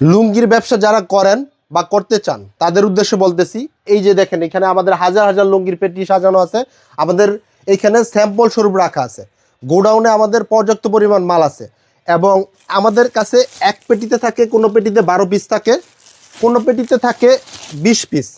লুঙ্গির ব্যবসা যারা করেন বা করতে চান, তাদের উদ্দেশ্যে বলতেছি, এই যে দেখেন, এখানে আমাদের হাজার হাজার লুঙ্গির পেটি সাজানো আছে, আমাদের এখানে স্যাম্পল স্বরূপ রাখা আছে। গোডাউনে আমাদের পর্যাপ্ত পরিমাণ মাল আছে এবং আমাদের কাছে এক পেটিতে থাকে, কোনো পেটিতে বারো পিস থাকে, কোনো পেটিতে থাকে বিশ পিস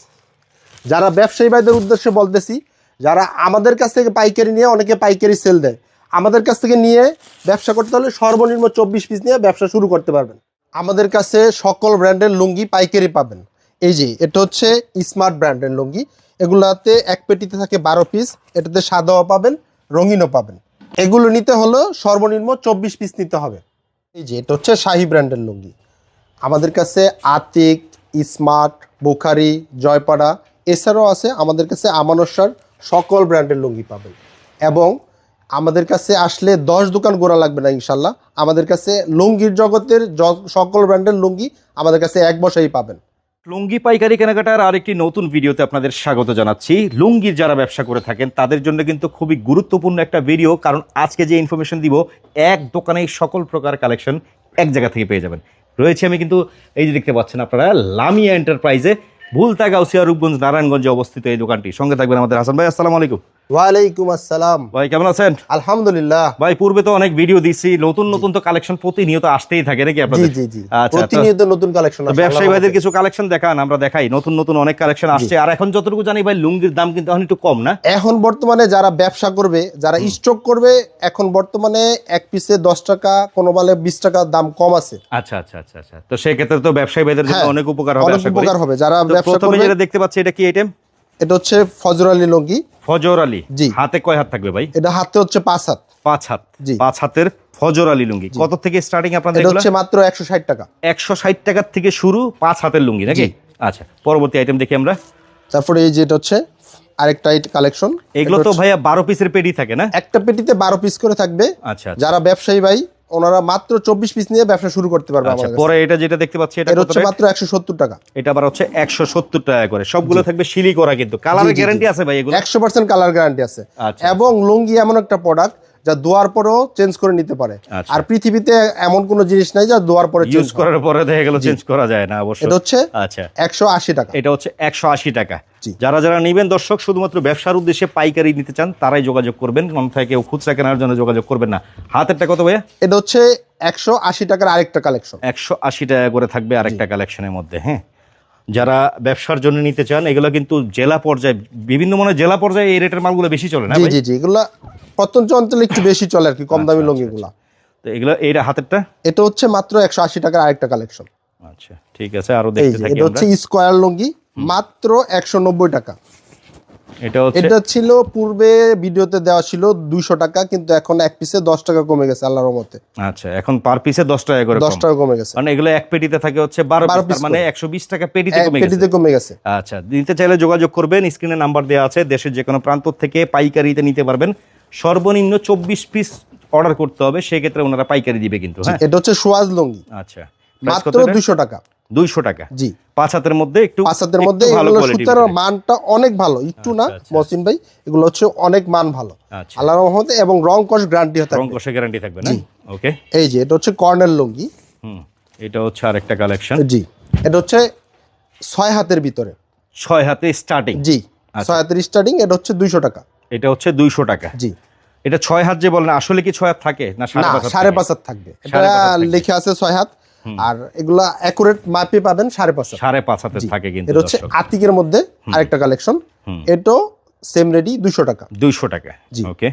যারা ব্যবসায়ী ভাইদের উদ্দেশ্যে বলতেছি, যারা আমাদের কাছ থেকে পাইকারি নিয়ে, অনেকে পাইকারি সেল দেয়। আমাদের কাছ থেকে নিয়ে ব্যবসা করতে হলে সর্বনিম্ন চব্বিশ পিস নিয়ে ব্যবসা শুরু করতে পারবেন। আমাদের কাছে সকল ব্র্যান্ডের লুঙ্গি পাইকারি পাবেন। এই যে, এটা হচ্ছে স্মার্ট ব্র্যান্ডের লুঙ্গি। এগুলাতে এক পেটিতে থাকে বারো পিস এটাতে সাদাও পাবেন, রঙিনও পাবেন। এগুলো নিতে হলো সর্বনিম্ন চব্বিশ পিস নিতে হবে। এই যে, এটা হচ্ছে শাহি ব্র্যান্ডের লুঙ্গি। আমাদের কাছে আতিক স্মার্ট বুখারি, জয়পাড়া, এছাড়াও আছে আমাদের কাছে আমানস্যার সকল ব্র্যান্ডের লুঙ্গি পাবেন। এবং আমাদের কাছে আসলে দশ দোকান গোড়া লাগবে না ইনশাল্লাহ। আমাদের কাছে লুঙ্গির জগতের সকল ব্র্যান্ডের লুঙ্গি আমাদের কাছে এক বসাই পাবেন। লুঙ্গি পাইকারি কেনাকাটার আরেকটি নতুন ভিডিওতে আপনাদের স্বাগত জানাচ্ছি। লুঙ্গির যারা ব্যবসা করে থাকেন, তাদের জন্য কিন্তু খুবই গুরুত্বপূর্ণ একটা ভিডিও, কারণ আজকে যে ইনফরমেশন দিব, এক দোকানেই সকল প্রকার কালেকশন এক জায়গা থেকে পেয়ে যাবেন। রয়েছে আমি কিন্তু, এই যে দেখতে পাচ্ছেন আপনারা, লামিয়া এন্টারপ্রাইজে ভুলতা গাউসিয়া রূপগঞ্জ নারায়ণগঞ্জে অবস্থিত এই দোকানটি। সঙ্গে থাকবেন আমাদের হাসান ভাই, আসসালামু আলাইকুম। ওয়ালাইকুম আসসালাম। ভাই কেমন আছেন? আলহামদুলিল্লাহ। ভাই পূর্বে তো অনেক ভিডিও দিচ্ছি নতুন নতুন তো কালেকশন প্রতিনিয়ত আসতেই থাকে নাকি আপনাদের? জি জি আচ্ছা প্রতিনিয়ত নতুন কালেকশন ব্যবসায়ী ভাইদের কিছু কালেকশন দেখান আমরা দেখাই। নতুন নতুন অনেক কালেকশন আসছে। আর এখন যতটুকু জানি ভাই লুঙ্গির দাম কিন্তু এখন একটু কম না? এখন বর্তমানে যারা ব্যবসা করবে যারা স্টক করবে এখন বর্তমানে এক পিসে দশ টাকা কোনো বলে বিশ টাকা দাম কম আছে। আচ্ছা আচ্ছা আচ্ছা আচ্ছা। তো সেক্ষেত্রে তো ব্যবসায়ী ভাইদের জন্য হ্যাঁ, অনেক উপকার হবে অনেক উপকার হবে। যারা ব্যবসা করবে যেটা দেখতে পাচ্ছি এটা কি আইটেম এটা হচ্ছে ফজর আলী লঙ্গি। ফজর আলী? জি। হাতে কয় হাত থাকবে ভাই? এটা হাতে হচ্ছে পাঁচ হাত। পাঁচ হাত। জি। পাঁচ হাতের ফজর আলী লুঙ্গি। কত থেকে স্টার্টিং আপনাদের এটা হচ্ছে মাত্র একশো ষাট টাকা। একশো ষাট টাকার থেকে শুরু পাঁচ হাতের লুঙ্গি নাকি? আচ্ছা পরবর্তী আইটেম দেখি আমরা। তারপরে এই যে এটা হচ্ছে আরেকটা কালেকশন এগুলো তো ভাইয়া বারো পিসের পেটি থাকে না? একটা পেটিতে বারো পিস করে থাকবে। আচ্ছা আচ্ছা। যারা ব্যবসায়ী ভাই ওনারা মাত্র চব্বিশ পিস নিয়ে ব্যবসা শুরু করতে পারবে আচ্ছা। পরে এটা যেটা দেখতে পাচ্ছি এটা হচ্ছে মাত্র একশো সত্তর টাকা। এটা আবার হচ্ছে একশো সত্তর টাকা করে। সবগুলো থাকবে শিলি করা কিন্তু। কালারের জি, গ্যারান্টি আছে ভাই এগুলো? একশো পার্সেন্ট কালার গ্যারান্টি আছে। আচ্ছা। এবং লুঙ্গি এমন একটা প্রোডাক্ট যা দোয়ার পরেও চেঞ্জ করে নিতে পারে। আচ্ছা। আর পৃথিবীতে এমন কোনো জিনিস নাই যা দোয়ার পরে চেঞ্জ করার পরে দেখা গেল চেঞ্জ করা যায় না অবশ্য। এটা হচ্ছে আচ্ছা। একশো আশি টাকা। এটা হচ্ছে একশো আশি টাকা। যারা যারা নেবেন দর্শক শুধুমাত্র ব্যবসার উদ্দেশ্যে পাইকারি নিতে চান তারাই যোগাযোগ করবেন। অন্যথায় কেউ খুচরা কেনার জন্য যোগাযোগ করবেন না। হাতেরটা কত ভাইয়া? এটা হচ্ছে একশো আশি টাকার আরেকটা কালেকশন একশো আশি টাকা করে থাকবে আরেকটা কালেকশনের মধ্যে হ্যাঁ? যারা ব্যবসার জন্য নিতে চান এগুলো কিন্তু জেলা পর্যায়ে বিভিন্ন মনে জেলা পর্যায়ে এই রেটের মালগুলো বেশি চলে না জি জি জি এগুলা প্রত্যন্ত অঞ্চলে একটু বেশি চলে আর কি কম দামি লুঙ্গিগুলা তো এগুলো এইটা হাতেরটা এটা হচ্ছে মাত্র একশো আশি টাকার আরেকটা কালেকশন আচ্ছা ঠিক আছে আরও এই দেখতে থাকি এটা হচ্ছে স্কোয়ার লুঙ্গি। মাত্র একশো নব্বই টাকা। এটা ছিল পূর্বে ভিডিওতে দেওয়া ছিল দুইশো টাকা কিন্তু এখন এক পিসে দশ টাকা কমে গেছে আল্লাহর মতে আচ্ছা এখন পার পিসে দশ টাকা করে দশ টাকা কমে গেছে। মানে এগুলো এক পেটিতে থাকে হচ্ছে বারো বারো পিস মানে একশো বিশ টাকা পেটিতে কমে গেছে। পেটিতে কমে গেছে। আচ্ছা নিতে চাইলে যোগাযোগ করবেন স্ক্রিনে নাম্বার দেওয়া আছে দেশের যে কোনো প্রান্ত থেকে পাইকারিতে নিতে পারবেন। সর্বনিম্ন চব্বিশ পিস অর্ডার করতে হবে সেক্ষেত্রে ওনারা পাইকারি দিবে কিন্তু হ্যাঁ? এটা হচ্ছে সোয়াজ লুঙ্গি। আচ্ছা মাত্র দুইশো টাকা। দুইশো টাকা। জি। পাঁচ হাতের মধ্যে একটু পাঁচ হাতের মধ্যে এগুলো সুতার মানটা অনেক ভালো। একটু না আচ্ছা, আচ্ছা। ভাই এগুলো হচ্ছে অনেক মান ভালো। আচ্ছা। আল্লাহ রহমতে এবং রং কষ গ্যারান্টি হতে রং কষে গ্যারান্টি থাকবে না? ওকে এই যে এটা হচ্ছে কর্নেল লুঙ্গি। হুম এটা হচ্ছে আরেকটা কালেকশন জি। এটা হচ্ছে ছয় হাতের ভিতরে। ছয় হাতে স্টার্টিং জি ছয় হাতের স্টার্টিং এটা হচ্ছে দুইশো টাকা। এটা হচ্ছে দুইশো টাকা। জি। এটা ছয় হাত যে বলেন আসলে কি ছয় হাত থাকে? না সাড়ে পাঁচ হাত থাকবে। এটা থাকবে। লিখে আছে ছয় হাত। আর এগুলা অ্যাকুরেট মাপে পাবেন সাড়ে পাঁচ সাড়ে পাঁচ হাতে থাকে কিন্তু এটা হচ্ছে আতিকের মধ্যে আরেকটা কালেকশন এটাও সেম রেডি দুইশো টাকা। দুইশো টাকা। জি। ওকে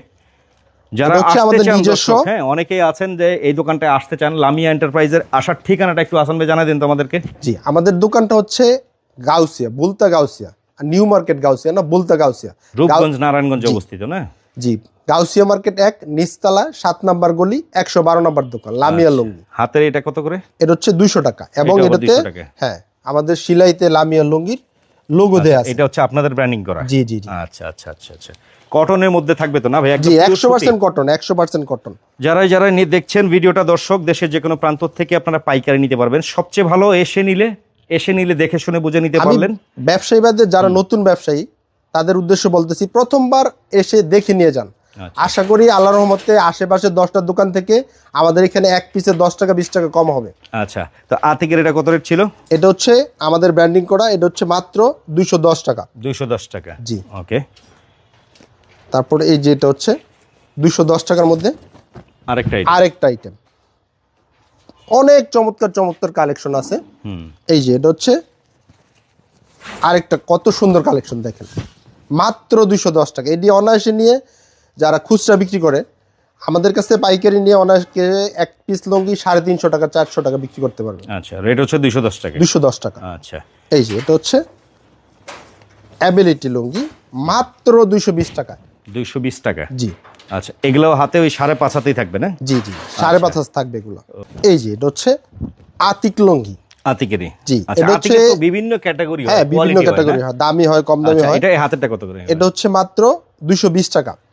যারা হচ্ছে আমাদের নিজস্ব- হ্যাঁ অনেকেই আছেন যে এই দোকানটায় আসতে চান লামিয়া এন্টারপ্রাইজের আসার ঠিকানাটা একটু আসান জানা দিন তো আমাদেরকে। জি আমাদের দোকানটা হচ্ছে গাউসিয়া বুলতা গাউসিয়া আর নিউ মার্কেট গাউসিয়া না বুলতা গাউসিয়া। রূপগঞ্জ নারায়ণগঞ্জে অবস্থিত না? জি গাউসিয়া মার্কেট এক নিচতলা সাত নাম্বার গলি একশো বারো নাম্বার দোকান লামিয়া লুঙ্গি হাতের এটা কত করে? এটা হচ্ছে দুইশো টাকা। এবং এটাতে হ্যাঁ আমাদের সিলাইতে লামিয়া লুঙ্গির লোগো দেয়া আছে। এটা হচ্ছে আপনাদের ব্র্যান্ডিং করা। জি জি জি। আচ্ছা আচ্ছা আচ্ছা আচ্ছা। কটনের মধ্যে থাকবে তো না ভাই? জি একদম pure একশো সুতি? পার্সেন্ট কটন একশো পার্সেন্ট কটন যারা যারা নি- দেখছেন ভিডিওটা দর্শক দেশের যে কোনো প্রান্ত থেকে আপনারা পাইকারি নিতে পারবেন। সবচেয়ে ভালো এসে নিলে এসে নিলে দেখে শুনে বুঝে নিতে পারলেন। ব্যবসায়ীবাদের যারা নতুন ব্যবসায়ী তাদের উদ্দেশ্য বলতেছি প্রথমবার এসে দেখে নিয়ে যান। আচ্ছা। আশা করি আল্লাহ রহমতে আশেপাশে দশটা দোকান থেকে আমাদের এখানে এক পিসে দশ টাকা বিশ টাকা কম হবে। আচ্ছা তো আতিকের এটা কত রেট ছিল? এটা হচ্ছে আমাদের ব্র্যান্ডিং করা এটা হচ্ছে মাত্র দুইশো দশ টাকা। দুইশো দশ টাকা। জি। ওকে। তারপরে এই যে এটা হচ্ছে দুইশো দশ টাকার মধ্যে আরেকটা আরেকটা আইটেম অনেক চমৎকার চমৎকার কালেকশন আছে। এই যে এটা হচ্ছে আরেকটা কত সুন্দর কালেকশন দেখেন। মাত্র দুশো দশ টাকা। এটি অনায়াসে নিয়ে যারা খুচরা বিক্রি করে আমাদের কাছে পাইকারি নিয়ে অনায়াসকে এক পিস লঙ্গি সাড়ে তিনশো টাকা চারশো টাকা বিক্রি করতে পারবে। আচ্ছা রেট হচ্ছে দুশো দশ টাকা। দুশো দশ টাকা। আচ্ছা। এই যে এটা হচ্ছে অ্যাবিলিটি লুঙ্গি মাত্র দুইশো বিশ টাকা। দুইশো বিশ টাকা? জি। আচ্ছা এগুলো হাতে ওই সাড়ে পাঁচ হাতেই থাকবে না? জি জি সাড়ে পাঁচ হাজার থাকবে এগুলো। এই যে এটা হচ্ছে আতিক লুঙ্গি। আতিকেরই জি, আচ্ছা এটা হচ্ছে- বিভিন্ন ক্যাটাগরি হ্যাঁ বিভিন্ন ক্যাটাগরি হয় দামি হয় কম দামি আচ্ছা হয়। এটা হাতেরটা কত করে? এটা হচ্ছে মাত্র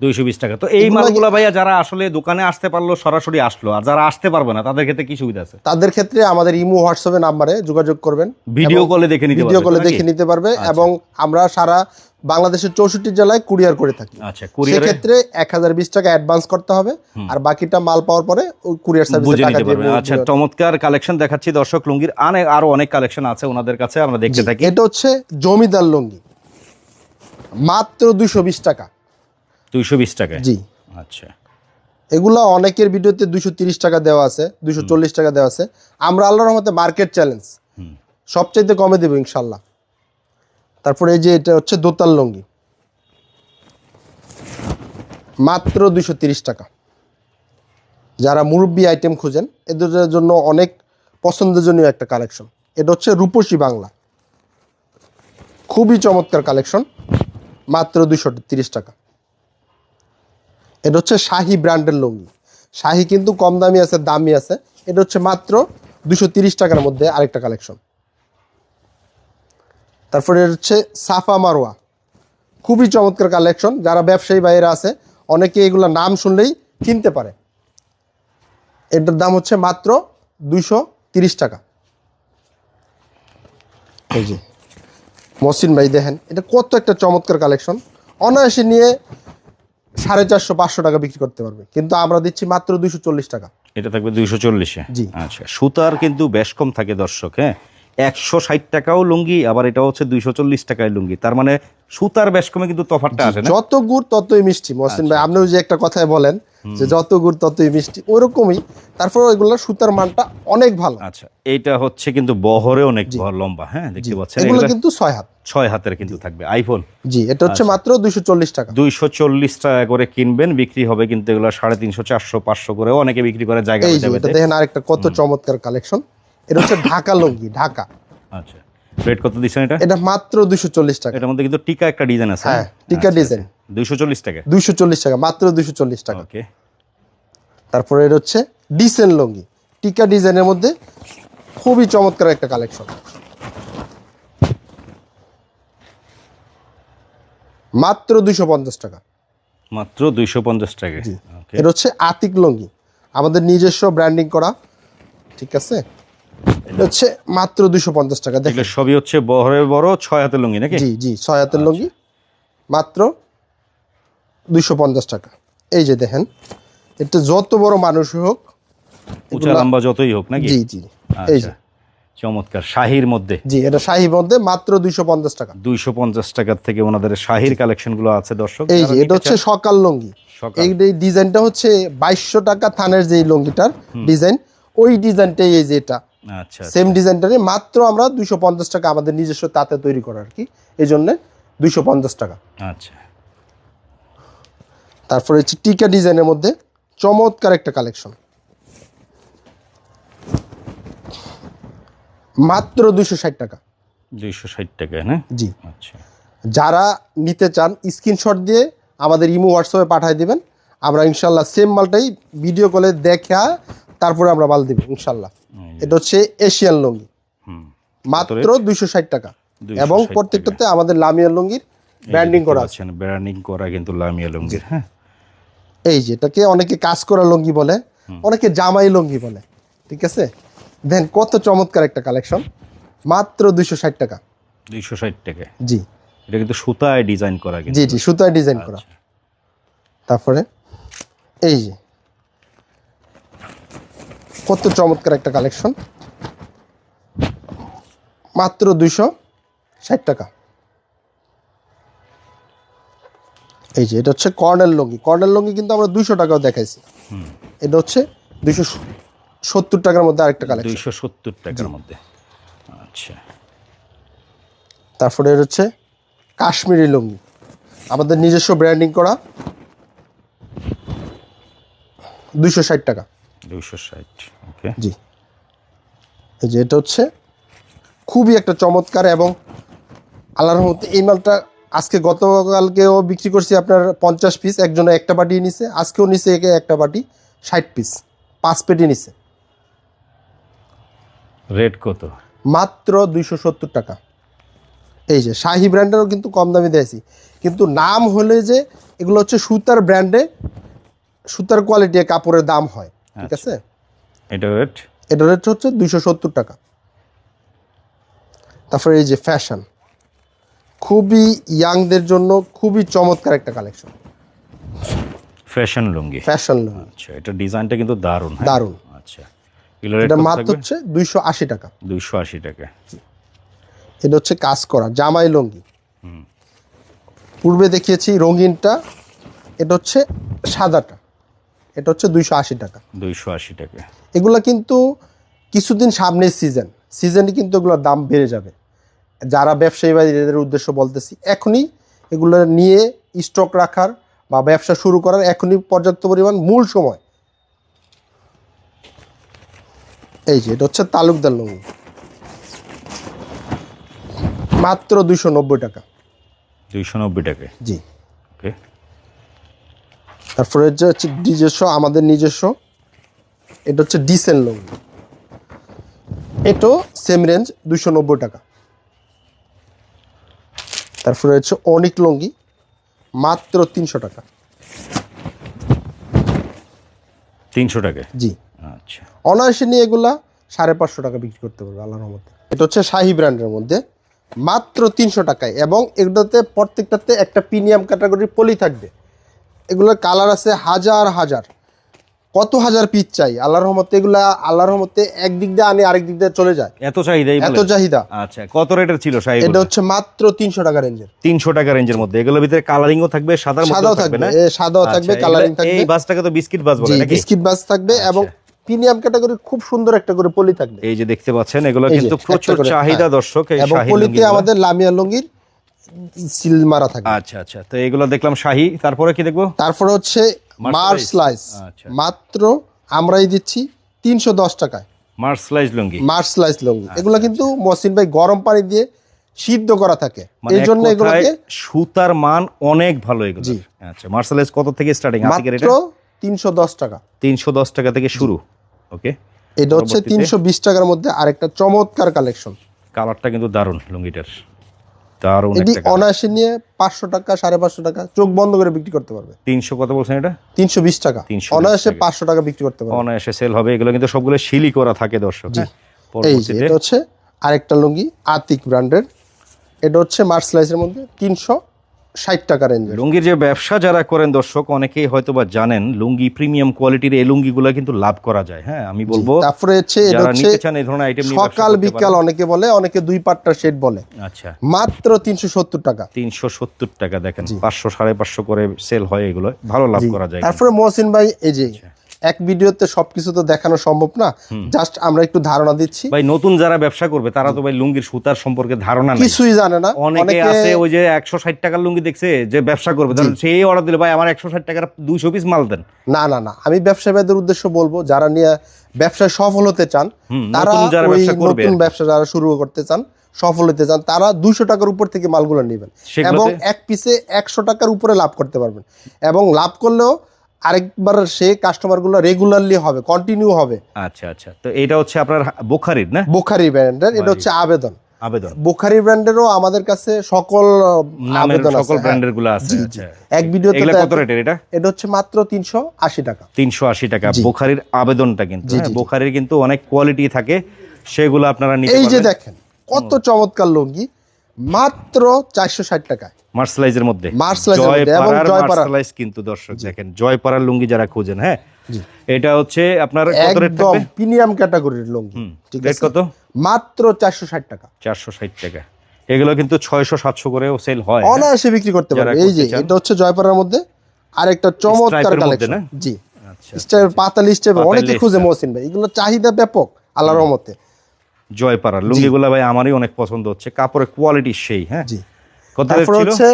দুইশো বিশ টাকা। তো এই মালগুলো ভাইয়া যারা আসলে দোকানে আসতে পারল সরাসরি আসলো আর যারা আসতে পারবে না তাদের ক্ষেত্রে কি সুবিধা আছে? তাদের ক্ষেত্রে আমাদের ইমো হোয়াটসঅ্যাপে নাম্বারে যোগাযোগ করবেন ভিডিও কলে দেখে নিতে ভিডিও কলে দেখে নিতে পারবে এবং আমরা সারা বাংলাদেশের চৌষট্টি জেলায় কুরিয়ার করে থাকি। আচ্ছা সেক্ষেত্রে এক হাজার বিশ টাকা অ্যাডভান্স করতে হবে আর বাকিটা মাল পাওয়ার পরে কুরিয়ার সার্ভিসে আচ্ছা চমৎকার কালেকশন দেখাচ্ছি দর্শক লুঙ্গির। অনেক আরও অনেক কালেকশন আছে ওনাদের কাছে আমরা দেখতে থাকি। এটা হচ্ছে জমিদার লুঙ্গি। মাত্র দুইশো বিশ টাকা। দুইশো বিশ টাকা জি। আচ্ছা। এগুলো অনেকের ভিডিওতে দুইশো তিরিশ টাকা দেওয়া আছে দুইশো চল্লিশ টাকা দেওয়া আছে। আমরা আল্লাহর রহমতে মার্কেট চ্যালেঞ্জ। সবচাইতে কমে দেবো ইনশাল্লাহ। তারপরে এই যে এটা হচ্ছে দোতাল লুঙ্গি। মাত্র দুশো টাকা। যারা মুরব্বি আইটেম খুঁজেন, এদের জন্য অনেক পছন্দজনীয় একটা কালেকশন এটা হচ্ছে রূপসী বাংলা। খুবই চমৎকার কালেকশন মাত্র দুশো টাকা। এটা হচ্ছে শাহি ব্র্যান্ডের লুঙ্গি। শাহি কিন্তু কম দামি আছে দামি আছে। এটা হচ্ছে মাত্র দুশো টাকার মধ্যে আরেকটা কালেকশন তারপরে হচ্ছে সাফা মারোয়া। খুবই চমৎকার কালেকশন যারা ব্যবসায়ী বাইরে আছে অনেকে এগুলো নাম শুনলেই কিনতে পারে। এটার দাম হচ্ছে মাত্র দুইশো তিরিশ টাকা। এই যে মসিন ভাই দেখেন এটা কত একটা চমৎকার কালেকশন অনায়াসে নিয়ে সাড়ে চারশো পাঁচশো টাকা বিক্রি করতে পারবে কিন্তু আমরা দিচ্ছি মাত্র দুইশো চল্লিশ টাকা। এটা থাকবে দুইশো চল্লিশে? জি। আচ্ছা সুতার কিন্তু বেশ কম থাকে দর্শক হ্যাঁ? একশো ষাট টাকাও লুঙ্গি আবার এটা হচ্ছে দুইশো চল্লিশ টাকায় লুঙ্গি। তার মানে সুতার বেশ কমে কিন্তু তফাতটা আসে যত গুড় ততই মিষ্টি মহসিন ভাই। আপনি যে একটা কথায় বলেন যে যত গুড় ততই মিষ্টি ওরকমই। তারপর ওইগুলো সুতার মানটা অনেক ভালো। আচ্ছা এইটা হচ্ছে কিন্তু বহরে অনেক লম্বা হ্যাঁ? দেখতে পাচ্ছেন? এগুলো কিন্তু ছয় হাত। ছয় হাতের কিন্তু থাকবে। আইফোন? জি এটা হচ্ছে মাত্র দুইশো চল্লিশ টাকা। দুইশো চল্লিশ টাকা করে কিনবেন বিক্রি হবে কিন্তু এগুলো সাড়ে তিনশো চারশো পাঁচশো করে অনেকে বিক্রি করে জায়গা এটা দেখেন আরেকটা কত চমৎকার কালেকশন। এটা হচ্ছে ঢাকা লুঙ্গি ঢাকা। আচ্ছা রেট কত দিচ্ছেন এটা? এটা মাত্র দুইশো চল্লিশ টাকা। এটার মধ্যে কিন্তু টিকা একটা ডিজাইন আছে হ্যাঁ টিকা ডিজাইন। দুইশো চল্লিশ টাকা। দুইশো চল্লিশ টাকা মাত্র দুইশো চল্লিশ টাকা। ওকে। তারপরে এটা হচ্ছে ডিসেন্ট লুঙ্গি টিকা ডিজাইনের মধ্যে খুবই চমৎকার একটা কালেকশন। মাত্র দুইশো পঞ্চাশ টাকা। মাত্র দুইশো পঞ্চাশ টাকা। ওকে। এটা হচ্ছে আতিক লুঙ্গি আমাদের নিজস্ব ব্র্যান্ডিং করা ঠিক আছে? এটা হচ্ছে মাত্র দুইশো পঞ্চাশ টাকা দেখেন। সবই হচ্ছে বড় ছয় হাতের লুঙ্গি নাকি? জি জি ছয় হাতের লুঙ্গি মাত্র দুইশো পঞ্চাশ টাকা। এই যে দেখেন এটা যত বড় মানুষ হোক উঁচা লম্বা যতই হোক নাকি? জি জি এই যে। আচ্ছা চমৎকার শাহির মধ্যে। জি এটা শাহি মধ্যে মাত্র দুইশো পঞ্চাশ টাকা। দুইশো পঞ্চাশ টাকার থেকে ওনাদের শাহির কালেকশনগুলো আছে দর্শক এই যে এটা হচ্ছে সকাল লুঙ্গি। এই ডিজাইনটা হচ্ছে বাইশশো টাকা থানের যে লুঙ্গিটার ডিজাইন ওই ডিজাইনটাই এই যে এটা। আচ্ছা সেম ডিজাইনটারই মাত্র আমরা দুইশো পঞ্চাশ টাকা আমাদের নিজস্ব তাতে তৈরি করা আর কি। এই জন্যে দুইশো পঞ্চাশ টাকা। আচ্ছা। তারপরে হচ্ছে টিকা ডিজাইনের মধ্যে চমৎকার একটা কালেকশন। মাত্র দুইশো ষাট টাকা। দুইশো ষাট টাকা হ্যাঁ জি। আচ্ছা। যারা নিতে চান স্ক্রিনশট দিয়ে আমাদের ইমো হোয়াটসঅ্যাপে পাঠিয়ে দিবেন। আমরা ইনশাল্লাহ সেম মালটাই ভিডিও কলে দেখা তারপরে আমরা মাল দিব ইনশাল্লাহ। এটা হচ্ছে এশিয়ান লুঙ্গি। মাত্র দুইশো ষাট টাকা। এবং প্রত্যেকটাতে আমাদের লামিয়া লুঙ্গির ব্র্যান্ডিং করা আছে। ব্র্যান্ডিং করা কিন্তু লামিয়া লুঙ্গির হ্যাঁ। এই যে এটাকে অনেকে কাজ করা লুঙ্গি বলে অনেকে জামাই লুঙ্গি বলে ঠিক আছে? দেন কত চমৎকার একটা কালেকশন মাত্র দুইশো ষাট টাকা। দুইশো ষাট টাকা। জি। এটা কিন্তু সুতায় ডিজাইন করা জি জি সুতায় ডিজাইন করা। তারপরে এই যে কত চমৎকার একটা কালেকশন? মাত্র দুইশো ষাট টাকা। এই যে এটা হচ্ছে কর্নেল লঙ্গি। কর্নেল লঙ্গি কিন্তু আমরা দুইশো টাকাও দেখাইছি। এটা হচ্ছে দুইশো সত্তর টাকার মধ্যে আরেকটা কালেকশন। দুইশো সত্তর টাকার মধ্যে। আচ্ছা। তারপরে হচ্ছে কাশ্মীরি লুঙ্গি। আমাদের নিজস্ব ব্র্যান্ডিং করা দুইশো ষাট টাকা। দুইশো ষাট ওকে জি। এই যে এটা হচ্ছে খুবই একটা চমৎকার এবং আল্লাহর রহমতে এই মালটা আজকে গতকালকেও বিক্রি করছি আপনার পঞ্চাশ পিস একজনে একটা বাটি নিছে আজকেও নিছে একে একটা বাটি ষাট পিস পাঁচ পেটি নিছে। রেট কত? মাত্র দুইশো সত্তর টাকা। এই যে শাহি ব্র্যান্ডেরও কিন্তু কম দামে দিয়েছি। কিন্তু নাম হলে যে এগুলো হচ্ছে সুতার ব্র্যান্ডে সুতার কোয়ালিটি কাপড়ের দাম হয়। ঠিক আছে? এটা রেট এটার রেট হচ্ছে দুইশো সত্তর টাকা। তারপরে এই যে ফ্যাশন খুবই ইয়াংদের জন্য খুবই চমৎকার একটা কালেকশন ফ্যাশন লুঙ্গি। ফ্যাশন আচ্ছা এটা ডিজাইনটা কিন্তু দারুণ হ্যাঁ? দারুণ। আচ্ছা। এটা মাত্র হচ্ছে দুইশো আশি টাকা। দুইশো আশি টাকা। এটা হচ্ছে কাজ করা জামাই লঙ্গি। পূর্বে দেখিয়েছি রঙিনটা এটা হচ্ছে সাদাটা। এটা হচ্ছে দুইশো আশি টাকা। দুইশো আশি টাকা। এগুলো কিন্তু কিছুদিন সামনের সিজন সিজনে কিন্তু এগুলোর দাম বেড়ে যাবে। যারা ব্যবসায়ী বা এদের উদ্দেশ্য বলতেছি এখনই এগুলো নিয়ে স্টক রাখার বা ব্যবসা শুরু করার এখনই পর্যাপ্ত পরিমাণ মূল সময়। এই যে এটা হচ্ছে তালুকদার লুঙ্গি। মাত্র দুইশো নব্বই টাকা। দুইশো নব্বই টাকা জি। ওকে তারপরে যে হচ্ছে নিজস্ব আমাদের নিজস্ব। এটা হচ্ছে ডিসেন্ট লুঙ্গি এটাও সেম রেঞ্জ দুশো নব্বই টাকা। তারপরে হচ্ছে অনিক লুঙ্গি মাত্র তিনশো টাকা। তিনশো টাকা? জি। আচ্ছা। অনায়াসে নিয়ে এগুলা সাড়ে পাঁচশো টাকা বিক্রি করতে পারবে আল্লাহর রহমতে। এটা হচ্ছে শাহি ব্র্যান্ডের মধ্যে। মাত্র তিনশো টাকায় এবং এগুলোতে প্রত্যেকটাতে একটা প্রিমিয়াম ক্যাটাগরির পলি থাকবে। এগুলোর কালার আছে হাজার হাজার। কত হাজার পিস চাই? আল্লাহর রহমতে এগুলা আল্লাহর রহমতে একদিক দিয়ে আনে আরেক দিক দিয়ে চলে যায়। এত চাহিদা এত চাহিদা। আচ্ছা কত রেটের ছিল শাড়ি এটা হচ্ছে মাত্র তিনশো টাকা রেঞ্জের। তিনশো টাকা রেঞ্জের মধ্যে। এগুলোর ভিতরে কালারিংও থাকবে সাদার সাদাও থাকবে থাকবে না সাদাও থাকবে আচ্ছা, কালারিং থাকবে। এই বাসটাকে তো বিস্কিট বাস বলে নাকি? বিস্কিট বাস থাকবে এবং প্রিমিয়াম ক্যাটাগরির খুব সুন্দর একটা করে পলি থাকবে। এই যে দেখতে পাচ্ছেন এগুলো কিন্তু প্রচুর চাহিদা হ্যাঁ। দর্শক এই এবং পলিতে আমাদের লামিয়া লুঙ্গির সিল মারা থাকবে আচ্ছা আচ্ছা। তো এগুলো দেখলাম শাহী। তারপরে কি দেখব? তারপরে হচ্ছে slice। স্লাইস। আচ্ছা। মাত্র আমরাই দিচ্ছি তিনশো দশ টাকায়। Mars slice lungi. Mars slice lungi. আচ্ছা, এগুলো কিন্তু মসিন ভাই গরম পানি দিয়ে সিদ্ধ করা থাকে। মানে এই জন্য এগুলোকে সুতার মান অনেক ভালো এগুলো। আচ্ছা মার্শালাইজ কত থেকে স্টার্টিং মাত্র তিনশো দশ টাকা। তিনশো দশ টাকা থেকে শুরু। ওকে। এটা হচ্ছে তিনশো বিশ টাকার মধ্যে আরেকটা চমৎকার কালেকশন কালারটা কিন্তু দারুণ লুঙ্গিটার। দারুণ এটি অনায়াসে নিয়ে পাঁচশো টাকা সাড়ে পাঁচশো টাকা চোখ বন্ধ করে বিক্রি করতে পারবে। তিনশো কত বলছেন এটা? তিনশো বিশ টাকা। 320 অনায়াসে। পাঁচশো টাকা বিক্রি করতে পারবে। অনায়াসে সেল হবে এগুলো কিন্তু সবগুলো শিলি করা থাকে দর্শক? এই যে এটা হচ্ছে আরেকটা লুঙ্গি আতিক ব্র্যান্ডের। এটা হচ্ছে মার্সলাইজের মধ্যে তিনশো ষাট টাকা রেঞ্জের লুঙ্গির যে ব্যবসা যারা করেন দর্শক অনেকেই হয়তো বা জানেন লুঙ্গি প্রিমিয়াম কোয়ালিটির এই লুঙ্গিগুলো কিন্তু লাভ করা যায়। হ্যাঁ আমি বলব তারপরে হচ্ছে যারা নিতে চান এই ধরনের আইটেম সকাল বিকাল অনেকে বলে অনেকে দুই পাট্টা সেট বলে। আচ্ছা। মাত্র তিনশো সত্তর টাকা। তিনশো সত্তর টাকা দেখেন পাঁচশো সাড়ে পাঁচশো করে সেল হয় এগুলো। ভালো লাভ করা যায় তারপরে মহসিন ভাই এই যে আচ্ছা। এক ভিডিওতে সবকিছু তো দেখানো সম্ভব না। জাস্ট আমরা একটু ধারণা দিচ্ছি। ভাই নতুন যারা ব্যবসা করবে তারা তো ভাই লুঙ্গির সুতার সম্পর্কে ধারণা নেই। কিছুই জানে না। অনেকে আছে ওই যে একশো ষাট টাকার লুঙ্গি দেখছে যে ব্যবসা করবে। তাহলে সেই অর্ডার দিলে ভাই আমার একশো ষাট টাকার দুইশো পিস মাল দেন। না না না। আমি ব্যবসায়ীদের উদ্দেশ্য বলব যারা নিয়ে ব্যবসায় সফল হতে চান তারা নতুন যারা ওই ব্যবসা করবে। নতুন ব্যবসা যারা শুরু করতে চান সফল হতে চান তারা দুইশো টাকার উপর থেকে মালগুলো নেবেন। এবং এক পিসে একশো টাকার উপরে লাভ করতে পারবেন। এবং লাভ করলেও আরেকবার সে কাস্টমারগুলো রেগুলারলি হবে কন্টিনিউ হবে। আচ্ছা আচ্ছা। তো এটা হচ্ছে আপনার বোখারির না? বুখারি ব্র্যান্ডের এটা হচ্ছে আবেদন। আবেদন। বুখারি ব্র্যান্ডেরও আমাদের কাছে সকল আবেদন সকল ব্র্যান্ডেরগুলো আছে জি। আচ্ছা। এক ভিডিওতে এগুলা কত রেটের এটা? এটা হচ্ছে মাত্র তিনশো আশি টাকা। তিনশো আশি টাকা। জি। বোখারির আবেদনটা কিন্তু হ্যাঁ। বোখারির কিন্তু অনেক কোয়ালিটি থাকে সেগুলো আপনারা নিতে এই যে দেখেন কত চমৎকার লুঙ্গি। মাত্র চারশো ষাট টাকায়। মার্সেলাইজের মধ্যে। মার্সেলাইজ কিন্তু দর্শক দেখেন জয়পাড়ার লুঙ্গি যারা খুঁজেন হ্যাঁ? এটা হচ্ছে আপনার কত রেট থাকবে? প্রিমিয়াম ক্যাটাগরির লুঙ্গি। ঠিক রেট আছে? কত? মাত্র চারশো ষাট টাকা। চারশো ষাট টাকা। এগুলো কিন্তু ছয়শো সাতশো করেও সেল হয় হ্যাঁ? অনায়াসে বিক্রি করতে পারবে। এই যে এটা হচ্ছে জয়পাড়ার মধ্যে। আর একটা চমৎকার কালেকশন জি। আচ্ছা স্টাইল পাতালি স্টেপ অনেকে খুঁজে। মহসিন ভাই। এগুলো চাহিদা ব্যাপক আল্লাহর রহমতে। জয়পাড়ার লুঙ্গিগুলো ভাই আমারই অনেক পছন্দ হচ্ছে। কাপড়ের কোয়ালিটি সেই হ্যাঁ? কত হচ্ছে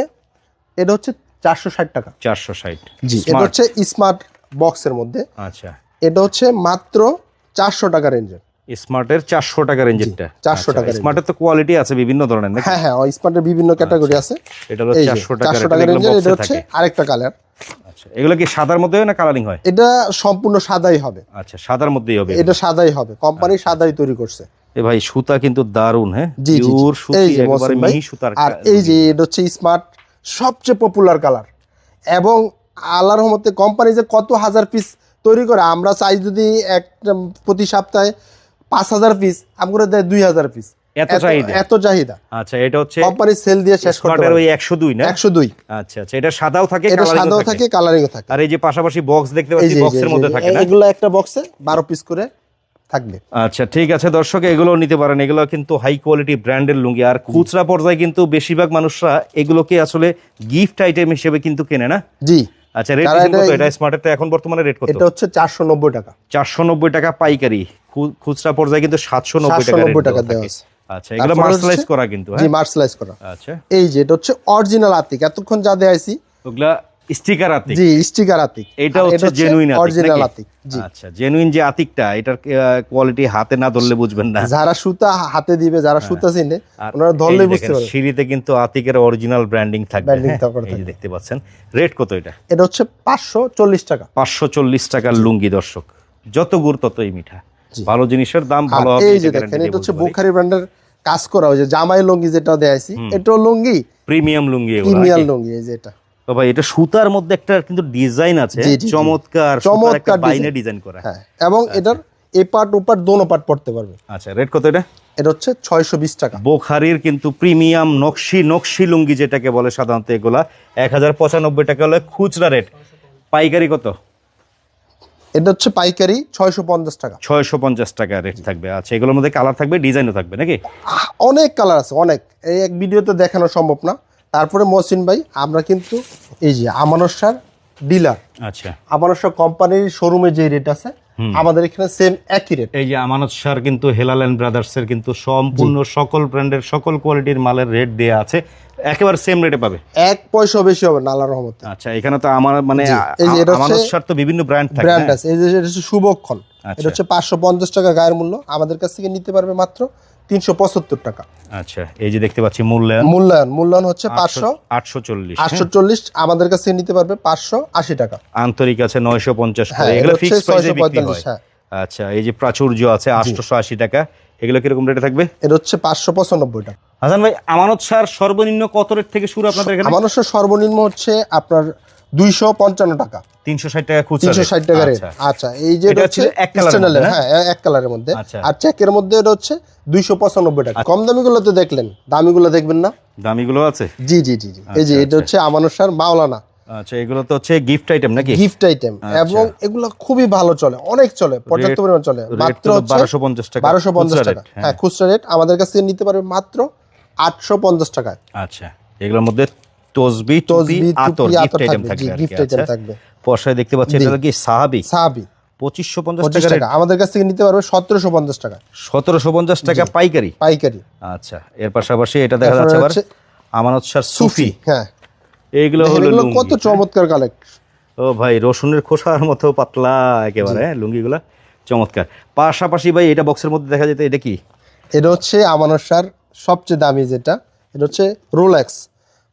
এটা হচ্ছে চারশো ষাট টাকা। চারশো ষাট। জি এটা হচ্ছে স্মার্ট বক্সের মধ্যে। আচ্ছা। এটা হচ্ছে মাত্র চারশো টাকা রেঞ্জের স্মার্টের চারশো টাকা রেঞ্জেরটা 400 টাকা স্মার্টের তো কোয়ালিটি আছে বিভিন্ন ধরনের হ্যাঁ হ্যাঁ স্মার্টের বিভিন্ন ক্যাটাগরি আছে। এটা হলো চারশো টাকা চারশো টাকা রেঞ্জের এটা হচ্ছে আরেকটা কালার আচ্ছা এগুলো কি সাদার মধ্যে হয় না কালারিং হয়? এটা সম্পূর্ণ সাদাই হবে। আচ্ছা সাদার মধ্যেই হবে। এটা সাদাই হবে। কোম্পানি সাদাই তৈরি করছে। এ ভাই সুতা কিন্তু দারুণ হ্যাঁ? পিওর সুতি একেবারে মিহি সুতার আর এই যে এটা হচ্ছে স্মার্ট সবচেয়ে পপুলার কালার এবং আল্লাহর রহমতে কোম্পানি যে কত হাজার পিস তৈরি করে আমরা চাই যদি একটা প্রতি সপ্তাহে পাঁচ হাজার পিস আমরা দেয় দুই হাজার পিস এত চাহিদা? এত চাহিদা। আচ্ছা এটা হচ্ছে কোম্পানি সেল দিয়ে শেষ করতে ওই পারে একশো দুই না? একশো দুই। আচ্ছা আচ্ছা এটা সাদাও থাকে এটা সাদাও থাকে। কালারিংও থাকে। আর এই যে পাশাপাশি বক্স দেখতে পাচ্ছি বক্সের মধ্যে থাকে না? এগুলো একটা বক্সে বারো পিস করে থাকবে। আচ্ছা ঠিক আছে দর্শক এগুলো নিতে পারেন। এগুলো কিন্তু হাই কোয়ালিটি ব্র্যান্ডের লুঙ্গি। আর খুচরা পর্যায়ে কিন্তু বেশিরভাগ মানুষরা এগুলোকে আসলে গিফট আইটেম হিসেবে কিন্তু কেনে না? জি। আচ্ছা রেট কত? এটা- স্মার্টেরটা এখন বর্তমানে রেট কত? এটা হচ্ছে চারশো নব্বই টাকা। চারশো নব্বই টাকা পাইকারি। খুচরা পর্যায়ে কিন্তু সাতশো নব্বই টাকা 790 টাকা দেওয়া আছে। আচ্ছা এগুলো তারপরে করা কিন্তু জি হ্যাঁ করা। আচ্ছা। এই যে এটা হচ্ছে অরিজিনাল আতিক। এতক্ষণ যা দেখাইছি ওগুলা স্টিকার আতিক। জি স্টিকার আতিক। এটা হচ্ছে জেনুইন অরিজিনাল আতিক জি। আচ্ছা জেনুইন যে আতিকটা এটার কোয়ালিটি হাতে না ধরলে বুঝবেন না। যারা সুতা হাতে দিবে যারা সুতা চিনে ওনারা দেখেন, বুঝতে পারবে সিঁড়িতে কিন্তু আতিকের অরিজিনাল ব্র্যান্ডিং থাকবে। হ্যাঁ? এই থাকবে। দেখতে পাচ্ছেন রেট কত এটা? এটা হচ্ছে পাঁচশো চল্লিশ টাকা। পাঁচশো চল্লিশ টাকার লুঙ্গি দর্শক। যত গুড় ততই মিঠা। ভালো জিনিসের দাম ভালো হবে এই যে দেখেন এটা হচ্ছে বুখারি ব্র্যান্ডের কাজ করা ওই যে জামাই লুঙ্গি যেটা দেখাইছি এটাও লুঙ্গি? প্রিমিয়াম লুঙ্গি প্রিমিয়াম লুঙ্গি এই যে এটা। তো ভাই এটা সুতার মধ্যে একটা কিন্তু ডিজাইন আছে। চমৎকার চমৎকার বাইনে ডিজাইন করা। হ্যাঁ এবং এটার এ পার্ট ও পার্ট দোনো পার্ট পড়তে পারবে। আচ্ছা রেট কত এটা? এটা হচ্ছে ছয়শো বিশ টাকা। বোখারির কিন্তু প্রিমিয়াম নকশি নকশি লুঙ্গি যেটাকে বলে সাধারণত এগুলা এক হাজার পঁচানব্বই টাকা হলে খুচরা রেট পাইকারি কত? এটা হচ্ছে পাইকারি ছয়শো পঞ্চাশ টাকা। ছয়শো পঞ্চাশ টাকা রেট থাকবে। আচ্ছা এগুলোর মধ্যে কালার থাকবে ডিজাইনও থাকবে নাকি? অনেক কালার আছে অনেক। এই এক ভিডিওতে দেখানো সম্ভব না। তারপরে মহসিন ভাই আমরা কিন্তু এই যে আমানসার ডিলার। আচ্ছা। আমানসা কোম্পানির শোরুমে যে রেট আছে আমাদের এখানে সেম একই রেট এই যে আমানত সার কিন্তু হেলাল অ্যান্ড ব্রাদার্স এর কিন্তু সম্পূর্ণ সকল ব্র্যান্ডের সকল কোয়ালিটির মালের রেট দেয়া আছে। একেবারে সেম রেটে পাবে? এক পয়সা বেশি হবে না আল্লাহর রহমতে। আচ্ছা এখানে তো আমার মানে আমানত সার তো বিভিন্ন ব্র্যান্ড থাকে ব্র্যান্ড? আছে। এই যে এটা হচ্ছে শুভক্ষণ। আচ্ছা। এটা হচ্ছে পাঁচশো পঞ্চাশ টাকা গায়ের মূল্য। আমাদের কাছ থেকে নিতে পারবে মাত্র তিনশো পঁচাত্তর টাকা। আচ্ছা এই যে দেখতে পাচ্ছি মূল্যায়ন। মূল্যায়ন মূল্যায়ন হচ্ছে পাঁচশো। আটশো চল্লিশ আটশো চল্লিশ আমাদের কাছে নিতে পারবে পাঁচশো আশি টাকা। আন্তরিক আছে নয়শো পঞ্চাশ হ্যাঁ, এগুলো ফিক্স প্রাইসে বিক্রি 645 হয় হ্যাঁ। আচ্ছা এই যে প্রাচুর্য আছে আটশোশো আশি টাকা। এগুলো কীরকম রেটে থাকবে? এটা হচ্ছে পাঁচশো পঁচানব্বই টাকা হাসান ভাই আমানত সার সর্বনিম্ন কত রেট থেকে শুরু আপনাদের এখানে? আমানসার সর্বনিম্ন হচ্ছে আপনার দুইশো পঞ্চান্ন টাকা। তিনশো ষাট টাকা খুচরা তিনশো ষাট টাকা রেট আচ্ছা। আচ্ছা এই যে হচ্ছে এক কালারের হ্যাঁ এক কালারের মধ্যে। আচ্ছা। আর চেকের মধ্যে এটা হচ্ছে দুইশো পঁচানব্বই টাকা কম দামিগুলো তো দেখলেন দামিগুলো দেখবেন না। দামিগুলো আছে? জি জি জি জি। এই যে এটা হচ্ছে আমানসার মাওলানা। আচ্ছা এগুলো তো হচ্ছে গিফট আইটেম নাকি? গিফট আইটেম এবং এগুলো খুবই ভালো চলে অনেক চলে পর্যাপ্ত পরিমাণ চলে। মাত্র হচ্ছে বারোশো পঞ্চাশ টাকা বারোশো পঞ্চাশ খুচরা টাকা। হ্যাঁ। হ্যাঁ খুচরা রেট আমাদের কাছ থেকে নিতে পারবে মাত্র আটশো পঞ্চাশ টাকায়। আচ্ছা এগুলোর মধ্যে তসবি তসবি আতর গিফট আইটেম থাকবে গিফট আইটেম থাকবে। পয়সায় দেখতে পাচ্ছি এটা কি সাহাবি? সাহাবি। পঁচিশশো পঞ্চাশ টাকা আমাদের কাছ থেকে নিতে পারবে সতেরোশো পঞ্চাশ টাকা। সতেরোশো পঞ্চাশ টাকা পাইকারি? পাইকারি। আচ্ছা এর পাশাপাশি এটা দেখা যাচ্ছে আবার আমানত সুফি। হ্যাঁ। এইগুলো হলো কত চমৎকার কালেক্ট ও ভাই রসুনের খোসার মতো পাতলা একেবারে লুঙ্গিগুলা চমৎকার। পাশাপাশি ভাই এটা বক্সের মধ্যে দেখা যেত এটা কি? এটা হচ্ছে আমানসার সবচেয়ে দামি যেটা। এটা হচ্ছে রোলেক্স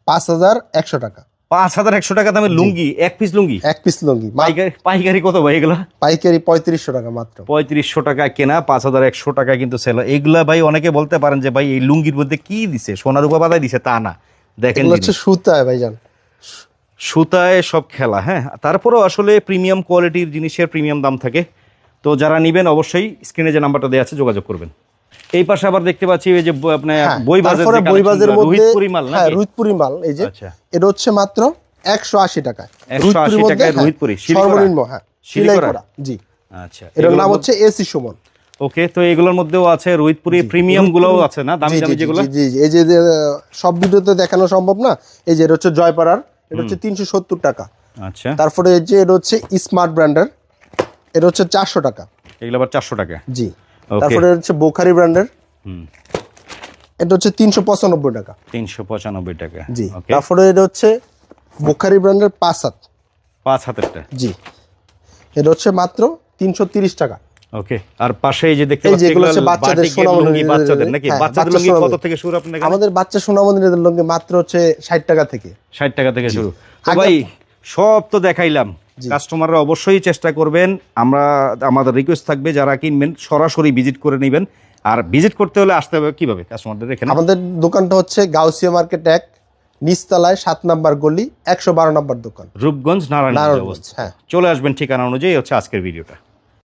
পাঁচ হাজার একশো টাকা। পাঁচ হাজার একশো টাকা দামের লুঙ্গি এক পিস লুঙ্গি? এক পিস লুঙ্গি। পাইকারি পাইকারি কত ভাই এগুলা? পাইকারি পঁয়ত্রিশশো টাকা মাত্র। পঁয়ত্রিশশো টাকা কেনা পাঁচ হাজার একশো টাকা কিন্তু সেল এইগুলা ভাই অনেকে বলতে পারেন যে ভাই এই লুঙ্গির মধ্যে কি দিছে? সোনার উপা বাদাই দিছে তা না। দেখেন এগুলো হচ্ছে। সুতায় ভাইজান। সুতায় সব খেলা হ্যাঁ? তারপরেও আসলে প্রিমিয়াম কোয়ালিটির জিনিসের প্রিমিয়াম দাম থাকে। তো যারা নিবেন অবশ্যই স্ক্রিনে যে নাম্বারটা দেওয়া আছে যোগাযোগ করবেন। এই পাশে আবার দেখতে পাচ্ছি এই যে আপনার হ্যাঁ, বই বাজার তারপরে বইবাজের মধ্যে রোহিতপুরি মাল হ্যাঁ নাকি? রুইতপুরি মাল এই যে আচ্ছা। এটা হচ্ছে মাত্র একশো আশি টাকায়। 180 রুইতপুরির মধ্যে, টাকায় হ্যাঁ, রুইতপুরি, শিলি করা? সর্বনিম্ন হ্যাঁ সিলাই করা? করা জি। আচ্ছা এটার নাম হচ্ছে এসি সুমন। ওকে তো এগুলোর মধ্যেও আছে রোহিতপুরি প্রিমিয়াম গুলোও আছে না? দামি দামি যেগুলো? জি, জি। এই যে সব ভিডিওতে দেখানো সম্ভব না? এই যে এটা হচ্ছে জয়পাড়ার এটা হচ্ছে তিনশো সত্তর টাকা। আচ্ছা। তারপরে এই যে এটা হচ্ছে স্মার্ট ব্র্যান্ডের এটা হচ্ছে চারশো টাকা। এগুলো আবার চারশো টাকা? জি। তারপরে হচ্ছে বোখারি ব্র্যান্ডের হুম। এটা হচ্ছে তিনশো পঁচানব্বই টাকা। তিনশো পঁচানব্বই টাকা। জি। তারপরে এটা হচ্ছে বোখারি ব্র্যান্ডের পাঁচ হাত। পাঁচ হাতেরটা? জি। এটা হচ্ছে মাত্র তিনশো তিরিশ টাকা। ওকে আর পাশে এই যে দেখতে পাচ্ছি এগুলো হচ্ছে বাচ্চাদের সোনামণি বাচ্চাদের নাকি? হ্যাঁ, বাচ্চাদের বাচ্চা লুঙ্গি কত থেকে শুরু আপনাদের আমাদের বাচ্চা সোনামন্দিরের লঙ্গে মাত্র হচ্ছে ষাট টাকা থেকে। ষাট টাকা থেকে শুরু। তো ভাই সব তো দেখাইলাম। কাস্টমাররা অবশ্যই চেষ্টা করবেন। আমরা আমাদের রিকোয়েস্ট থাকবে যারা কিনবেন সরাসরি ভিজিট করে নেবেন। আর ভিজিট করতে হলে আসতে হবে কীভাবে কাস্টমারদের এখানে? আমাদের দোকানটা হচ্ছে গাউসিয়া মার্কেট এক নিচতলায় সাত নাম্বার গলি একশো বারো নাম্বার দোকান। রূপগঞ্জ নারায়ণগঞ্জ হ্যাঁ। চলে আসবেন ঠিকানা অনুযায়ী হচ্ছে আজকের ভিডিওটা